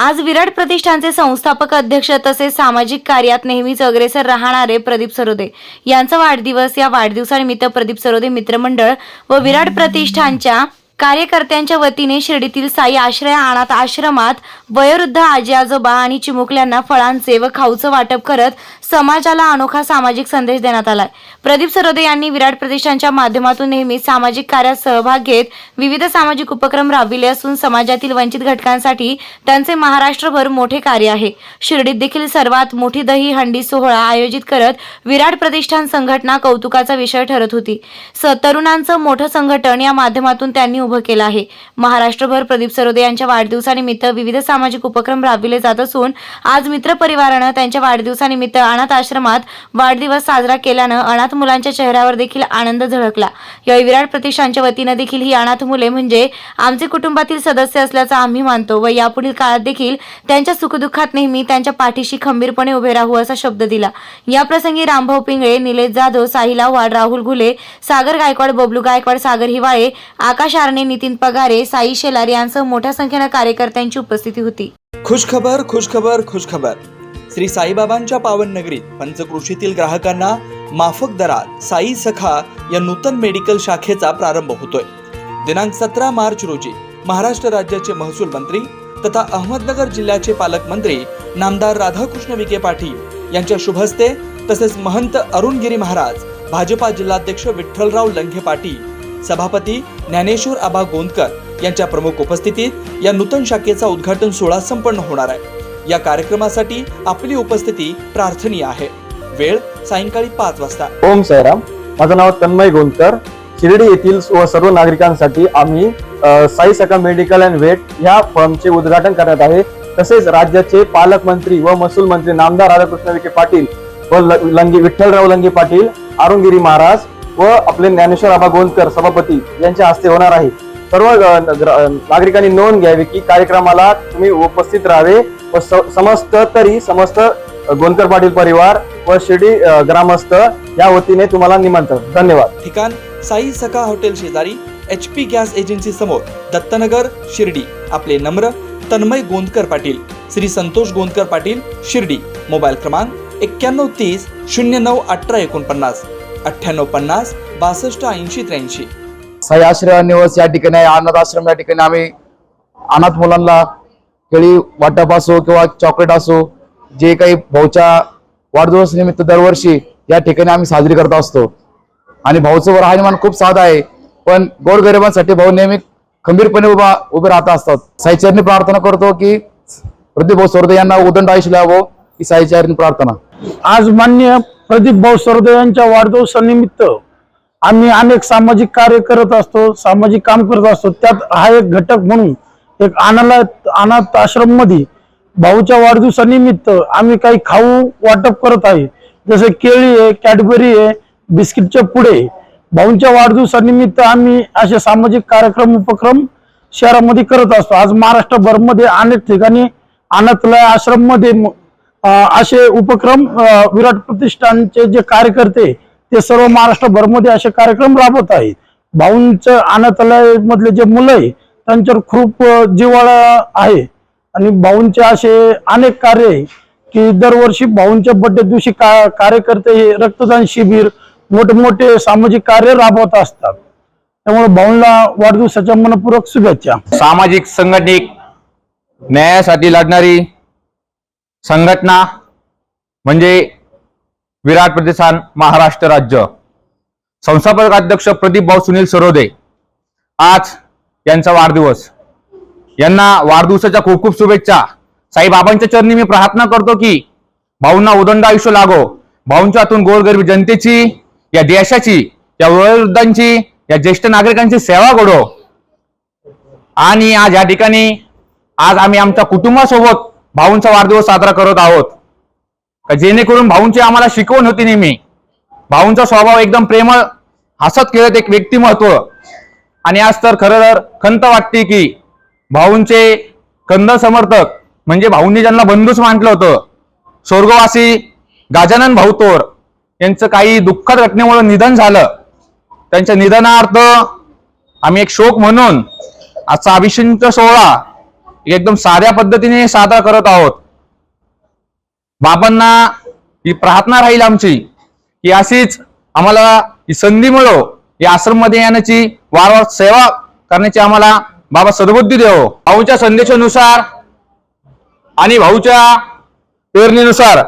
आज विराट प्रतिष्ठानचे संस्थापक अध्यक्ष तसेच सामाजिक कार्यात नेहमीच अग्रेसर राहणारे प्रदीप सरोदे. यांचा वाढदिवस या वाढदिवसानिमित्त प्रदीप सरोदे मित्रमंडळ व विराट प्रतिष्ठानच्या कार्यकर्त्यांच्या वतीने शिर्डीतील साई आश्रय अनाथ आश्रमात वयोवृद्ध आजी आजोबा आणि चिमुकल्यांना फळांचे व खाऊचं वाटप करत समाजाला अनोखा सामाजिक संदेश देण्यात आलाय. प्रदीप सरोदे यांनी विराट प्रतिष्ठानच्या माध्यमातून नेहमी सामाजिक कार्यात सहभाग घेत विविध सामाजिक उपक्रम राबविले असून समाजातील वंचित घटकांसाठी त्यांचे महाराष्ट्रभर मोठे कार्य आहे. शिर्डीत देखील सर्वात मोठी दही हंडी सोहळा आयोजित करत विराट प्रतिष्ठान संघटना कौतुकाचा विषय ठरत होती. स तरुणांचं मोठं संघटन या माध्यमातून त्यांनी उभं केलं आहे. महाराष्ट्रभर प्रदीप सरोदे यांच्या वाढदिवसानिमित्त विविध सामाजिक उपक्रम राबविले जात असून आज मित्र परिवारानं त्यांच्या वाढदिवसानिमित्त अनाथ आश्रमात वाढदिवस साजरा केल्यानं अनाथ मुलांच्या चेहऱ्यावर देखील आनंद झळकला. यावेळी विराट प्रतिष्ठानच्या वतीनं देखील ही अनाथ मुले म्हणजे आमचे कुटुंबातील सदस्य असल्याचं आम्ही मानतो व यापुढील काळात देखील त्यांच्या सुखदुःखात नेहमी त्यांच्या पाठीशी खंबीरपणे उभे राहू असा शब्द दिला. याप्रसंगी रामभाऊ पिंगळे निलेश जाधव साहिला वाड राहुल घुले सागर गायकवाड बबलू गायकवाड सागर हिवाळे आकाश आरणे आणि नितीन पगारे साई शेलार यांसह मोठ्या संख्येनं कार्यकर्त्यांची उपस्थिती होती. खुशखबर खुशखबर खुशखबर. श्री साईबाबांच्या पावन नगरीत पंचकृषीतील ग्राहकांना माफक दरात साई सखा या नूतन मेडिकल शाखेचा प्रारंभ होतोय. दिनांक सतरा मार्च रोजी महाराष्ट्र राज्याचे महसूल मंत्री तथा अहमदनगर जिल्ह्याचे पालकमंत्री नामदार राधाकृष्ण विखे पाटील यांच्या शुभहस्ते तसेच महंत अरुणगिरी महाराज भाजपा जिल्हाध्यक्ष विठ्ठलराव लंघे पाटील सभापती ज्ञानेश्वर आबा गोंदकर यांच्या प्रमुख उपस्थितीत या नूतन शाखेचा उद्घाटन सोहळा संपन्न होणार आहे. या कार्यक्रमासाठी आपली उपस्थिती प्रार्थनीय आहे. वेळ सायंकाळी पाच वाजता. ओम साईराम. माझं नाव तन्मय गोंदकर. शिर्डी येथील व सर्व नागरिकांसाठी आम्ही साई सका मेडिकल अँड वेट ह्या फर्मचे उद्घाटन करण्यात आहे. तसेच राज्याचे पालकमंत्री व महसूल मंत्री नामदार राधाकृष्ण विखे पाटील व लंगी लंगे विठ्ठलराव लंगे पाटील अरुणगिरी महाराज व आपले ज्ञानेश्वर आबा गोंदकर सभापती यांच्या हस्ते होणार आहे. सर्व नागरिकांनी नोंद घ्यावी की कार्यक्रमाला तुम्ही उपस्थित राहावे व समस्त तरी समस्त गोंदकर पाटील परिवार व शिर्डी ग्रामस्थ या वतीने तुम्हाला निमंत्रण. धन्यवाद. ठिकाण साई सका हॉटेल शेजारी एच पी गॅस एजन्सी समोर दत्तनगर शिर्डी. आपले नम्र तन्मय गोंदकर पाटील श्री संतोष गोंदकर पाटील शिर्डी. मोबाईल क्रमांक एक्क्याण्णव तीस शून्य नऊ अठरा एकोणपन्नास. अठ्ठ्याण्णव पन्नास बासष्ट ऐंशी त्र्याऐंशी. साई आश्रय निवास या ठिकाणी आहे. अनाथ आश्रम या ठिकाणी आम्ही अनाथ मुलांना केळी वाटप असो किंवा चॉकलेट असो जे काही भाऊच्या वाढदिवस निमित्त दरवर्षी या ठिकाणी आम्ही साजरी करत असतो. आणि भाऊचं राहणीमान खूप साधं आहे. पण गोरगरिबांसाठी भाऊ नेहमी खंबीरपणे उभा उभे राहत असतात. साईचरणी प्रार्थना करतो की प्रदीप भाऊ सोरदे यांना उदंड आयुष्य लावो ही साईचरणी प्रार्थना. आज मान्य प्रदीप भाऊ सरदे यांच्या वाढदिवसानिमित्त आम्ही अनेक सामाजिक कार्य करत असतो सामाजिक काम करत असतो. त्यात हा एक घटक म्हणून एक अनाथ अनाथ आश्रममध्ये भाऊच्या वाढदिवसानिमित्त आम्ही काही खाऊ वाटप करत आहे. जसे केळी आहे कॅडबरी आहे बिस्किटचे पुडे. भाऊंच्या वाढदिवसानिमित्त आम्ही असे सामाजिक कार्यक्रम उपक्रम शहरामध्ये करत असतो. आज महाराष्ट्रभरमध्ये अनेक ठिकाणी अनाथलय आश्रममध्ये असे उपक्रम विराट प्रतिष्ठानचे जे कार्यकर्ते ते सर्व महाराष्ट्रभरमध्ये असे कार्यक्रम राबवत आहेत. भाऊंचं अनाथालय मधले जे मुलं आहे त्यांच्यावर खूप जिवाळा जिव्हाळा आहे. आणि भाऊंचे असे अनेक कार्य आहे की दरवर्षी भाऊंच्या बड्डे दिवशी का कार्यकर्ते हे रक्तदान शिबिर मोठमोठे सामाजिक कार्य राबवत असतात. त्यामुळे भाऊंना वाढदिवसाच्या मनपूर्वक शुभेच्छा. सामाजिक संघटनिक न्यायासाठी लढणारी संघटना म्हणजे विराट प्रतिष्ठान महाराष्ट्र राज्य. संस्थापक अध्यक्ष प्रदीप भाऊ सुनील सरोदे आज यांचा वाढदिवस. यांना वाढदिवसाच्या खूप खूप शुभेच्छा. साईबाबांच्या चरणी मी प्रार्थना करतो की भाऊंना उदंड आयुष्य लागो. भाऊंच्या हातून गोरगरीब जनतेची या देशाची या वयोवृद्धांची या ज्येष्ठ नागरिकांची सेवा घडो. आणि आज या ठिकाणी आज आम्ही आमच्या कुटुंबासोबत भाऊंचा वाढदिवस साजरा करत आहोत. का जेणेकरून भाऊंची आम्हाला शिकवण होती नेहमी. भाऊंचा स्वभाव एकदम प्रेमळ हसत खेळत एक व्यक्तिमत्व. आणि आज तर खरं तर खंत वाटते की भाऊंचे कंद समर्थक म्हणजे भाऊंनी ज्यांना बंधूच मांडलं होतं स्वर्गवासी गाजानन भाऊतोर यांचं काही दुःखद घटनेमुळे निधन झालं. त्यांच्या निधनार्थ आम्ही एक शोक म्हणून आजचा अभिषेक सोहळा एकदम साध्या पद्धतीने साजरा करत आहोत. बाबांना ही प्रार्थना राहील आमची की अशीच आम्हाला ही संधी मिळो या आश्रममध्ये येण्याची वारंवार सेवा करण्याची आम्हाला बाबा सद्बुद्धी देव. भाऊच्या संदेशानुसार आणि भाऊच्या पेरणीनुसार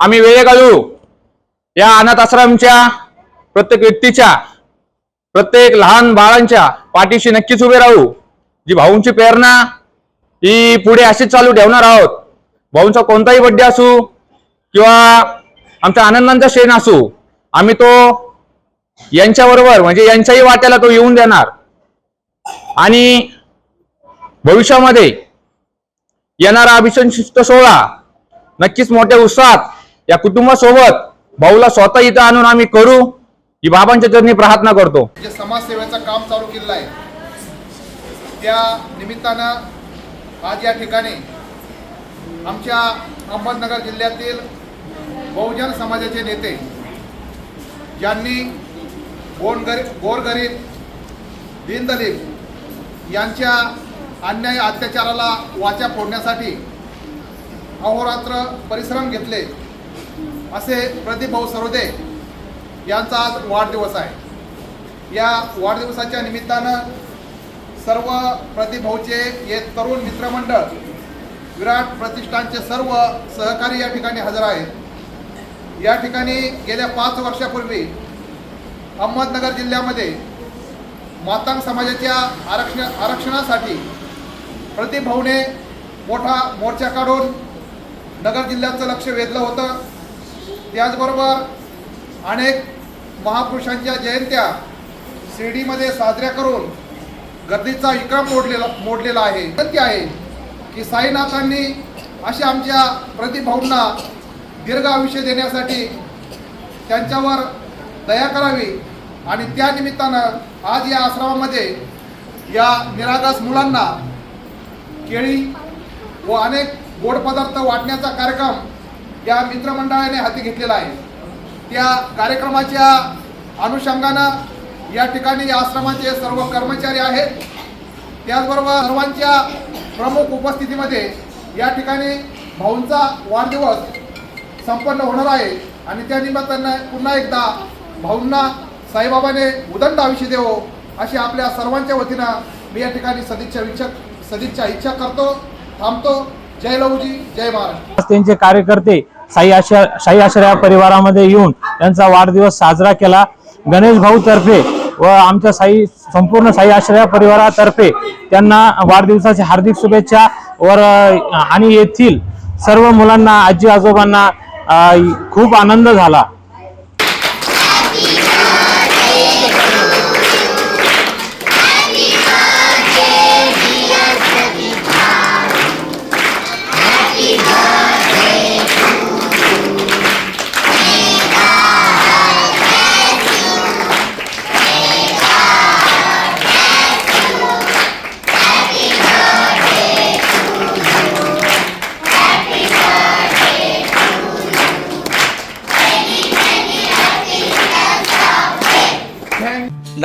आम्ही वेळे घालू या अनाथ आश्रमच्या प्रत्येक व्यक्तीच्या प्रत्येक लहान बाळांच्या पाठीशी नक्कीच उभे राहू. जी भाऊंची प्रेरणा ती पुढे अशीच चालू ठेवणार आहोत. भाऊंचा कोणताही बड्डे असू किंवा आमच्या आनंदांचा शेण असू आम्ही तो यांच्याबरोबर म्हणजे यांच्याही वाट्याला तो येऊन देणार. आणि भविष्यामध्ये येणारा अभिसंशिष्ट सोहळा नक्कीच मोठ्या उत्साहात या कुटुंबासोबत भाऊला स्वतः इथं आणून आम्ही करू ही बाबांच्या चरणी प्रार्थना करतो. जे समाजसेवेचं काम चालू केलेलं आहे त्या निमित्तानं आज या ठिकाणी आमच्या अहमदनगर जिल्ह्यातील बहुजन समाजाचे नेते ज्यांनी गोरगरीब गोरगरीब दीनदलित यांच्या अन्याय अत्याचाराला वाचा फोडण्यासाठी अहोरात्र परिश्रम घेतले असे प्रदीपभाऊ सरोदे यांचा आज वाढदिवस आहे. या वाढदिवसाच्या निमित्तानं सर्व प्रतिभाऊचे हे तरुण मित्रमंडळ विराट प्रतिष्ठानचे सर्व सहकारी या ठिकाणी हजर आहेत. या ठिकाणी गेल्या पाच वर्षापूर्वी अहमदनगर जिल्ह्यामध्ये मातांग समाजाच्या आरक्षण आरक्षणासाठी प्रतिभाऊने मोठा मोर्चा काढून नगर जिल्ह्याचं लक्ष वेधलं होतं. त्याचबरोबर अनेक महापुरुषांच्या जयंत्या शिर्डीमध्ये साजऱ्या करून गर्दीचा विक्रम मोडलेला मोडलेला आहे. विनंती आहे की साईनाथांनी अशा आमच्या प्रतिभाऊंना दीर्घ आयुष्य देण्यासाठी त्यांच्यावर दया करावी आणि त्या निमित्तानं आज या आश्रमामध्ये या निरागस मुलांना केळी व अनेक गोड पदार्थ वाटण्याचा कार्यक्रम या मित्रमंडळाने हाती घेतलेला आहे. त्या कार्यक्रमाच्या अनुषंगानं या ठिकाणी या आश्रमाचे सर्व कर्मचारी आहेत. त्याचबरोबर सर्वांच्या प्रमुख उपस्थितीमध्ये या ठिकाणी भाऊंचा वाढदिवस संपन्न होणार आहे आणि त्या निमित्तानं पुन्हा एकदा भाऊंना साईबाबाने उदंड आयुष्य देवो अशी आपल्या सर्वांच्या वतीनं मी या ठिकाणी सदिच्छा इच्छा सदिच्छा इच्छा करतो थांबतो. जय लहूजी जय महाराष्ट्र त्यांचे कार्यकर्ते साई आशा शाही आश्रया परिवारामध्ये येऊन त्यांचा वाढदिवस साजरा केला. गणेश भाऊ तर्फे व आमच्या साई संपूर्ण साई आश्रया परिवारातर्फे त्यांना वाढदिवसाच्या हार्दिक शुभेच्छा वर आणि येथील सर्व मुलांना आजी आजोबांना खूप आनंद झाला.